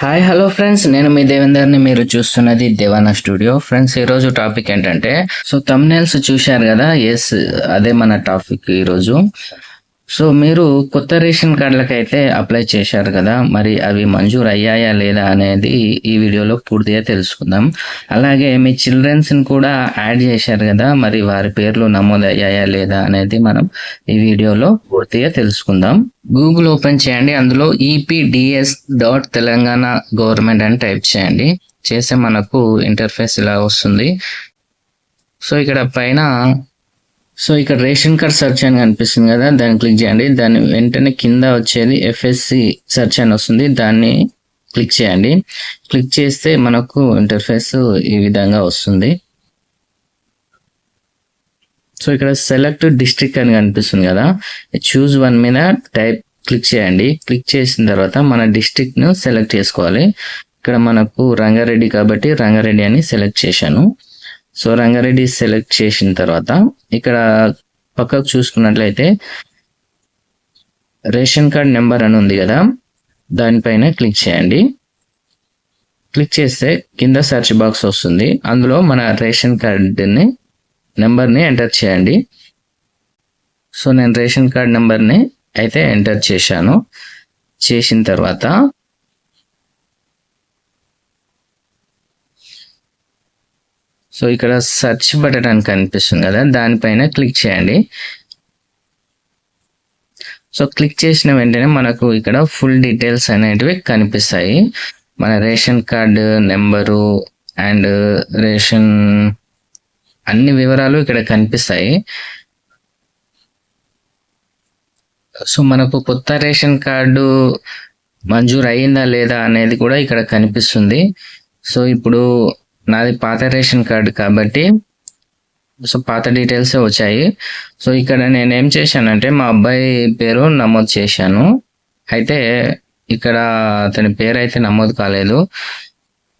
Hi hello friends నేను మీ దేవేందర్ని మీరు చూస్తున్నది దేవానా స్టూడియో. ఫ్రెండ్స్ ఈరోజు టాపిక్ ఏంటంటే సో తమ్నేల్స్ చూశారు కదా? ఎస్ అదే మన టాపిక్ ఈరోజు సో మీరు కొత్త రేషన్ కార్డులకు అయితే అప్లై చేశారు కదా మరి అవి మంజూరు అయ్యాయా లేదా అనేది ఈ వీడియోలో పూర్తిగా తెలుసుకుందాం. అలాగే మీ చిల్డ్రన్స్ని కూడా యాడ్ చేశారు కదా మరి వారి పేర్లు నమోదు అయ్యాయా లేదా అనేది మనం ఈ వీడియోలో పూర్తిగా తెలుసుకుందాం. గూగుల్ ఓపెన్ చేయండి అందులో ఈపీడిఎస్ డాట్ తెలంగాణ గవర్నమెంట్ అని టైప్ చేయండి. చేస్తే మనకు ఇంటర్ఫేస్ ఇలా వస్తుంది. సో ఇక్కడ పైన సో ఇక్కడ రేషన్ కార్డ్ సెర్చ్ అని కనిపిస్తుంది కదా దాన్ని క్లిక్ చేయండి. దాని వెంటనే కింద వచ్చేది ఎఫ్ఎస్సి సెర్చ్ అని వస్తుంది. దాన్ని క్లిక్ చేయండి. క్లిక్ చేస్తే మనకు ఇంటర్ఫేస్ ఈ విధంగా వస్తుంది. సో ఇక్కడ సెలెక్ట్ డిస్ట్రిక్ట్ అని కనిపిస్తుంది కదా చూజ్ వన్ మీద టైప్ క్లిక్ చేయండి. క్లిక్ చేసిన తర్వాత మన డిస్ట్రిక్ట్ను సెలెక్ట్ చేసుకోవాలి. ఇక్కడ మనకు రంగారెడ్డి కాబట్టి రంగారెడ్డి అని సెలెక్ట్ చేశాను. సో రంగారెడ్డి సెలెక్ట్ చేసిన తర్వాత ఇక్కడ పక్కకు చూసుకున్నట్లయితే రేషన్ కార్డ్ నెంబర్ అని ఉంది కదా దానిపైన క్లిక్ చేయండి. క్లిక్ చేస్తే కింద సెర్చ్ బాక్స్ వస్తుంది. అందులో మన రేషన్ కార్డుని నెంబర్ని ఎంటర్ చేయండి. సో నేను రేషన్ కార్డ్ నెంబర్ని అయితే ఎంటర్ చేశాను. చేసిన తర్వాత సో ఇక్కడ సెర్చ్ బటన్ అని కనిపిస్తుంది కదా దానిపైన క్లిక్ చేయండి. సో క్లిక్ చేసిన వెంటనే మనకు ఇక్కడ ఫుల్ డీటెయిల్స్ అనేటివి కనిపిస్తాయి. మన ration card number and ration అన్ని వివరాలు ఇక్కడ కనిపిస్తాయి. సో మనకు కొత్త రేషన్ కార్డు మంజూరు అయిందా లేదా అనేది కూడా ఇక్కడ కనిపిస్తుంది. సో ఇప్పుడు నాది పాత రేషన్ కార్డు కాబట్టి సో పాత డీటెయిల్స్ వచ్చాయి. సో ఇక్కడ నేను ఏం చేశానంటే మా అబ్బాయి పేరు నమోదు చేశాను. అయితే ఇక్కడ అతని పేరు అయితే నమోదు కాలేదు.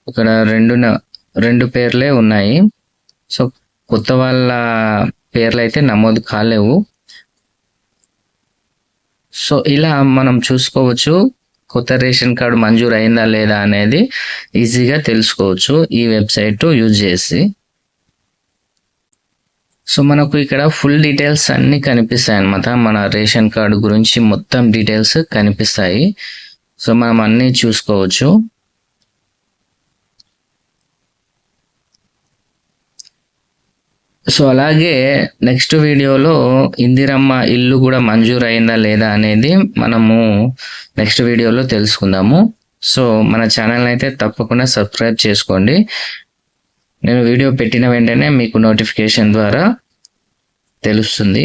ఇక్కడ రెండు రెండు పేర్లే ఉన్నాయి. సో కొత్త వాళ్ళ పేర్లు అయితే నమోదు కాలేవు. సో ఇలా మనం చూసుకోవచ్చు. కొత్త రేషన్ కార్డు మంజూరు అయిందా లేదా అనేది ఈజీగా తెలుసుకోవచ్చు ఈ వెబ్సైట్ యూజ్ చేసి. సో మనకు ఇక్కడ ఫుల్ డీటెయిల్స్ అన్నీ కనిపిస్తాయి అన్నమాట. మన రేషన్ కార్డు గురించి మొత్తం డీటెయిల్స్ కనిపిస్తాయి. సో మనం అన్నీ చూసుకోవచ్చు. సో అలాగే నెక్స్ట్ వీడియోలో ఇందిరమ్మ ఇల్లు కూడా మంజూరు అయిందా లేదా అనేది మనము నెక్స్ట్ వీడియోలో తెలుసుకుందాము. సో మన ఛానల్ అయితే తప్పకుండా సబ్స్క్రైబ్ చేసుకోండి. నేను వీడియో పెట్టిన వెంటనే మీకు నోటిఫికేషన్ ద్వారా తెలుస్తుంది.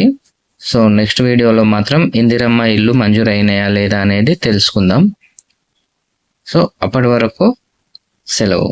సో నెక్స్ట్ వీడియోలో మాత్రం ఇందిరమ్మ ఇల్లు మంజూరు అయినాయా లేదా అనేది తెలుసుకుందాం. సో అప్పటి వరకు సెలవు.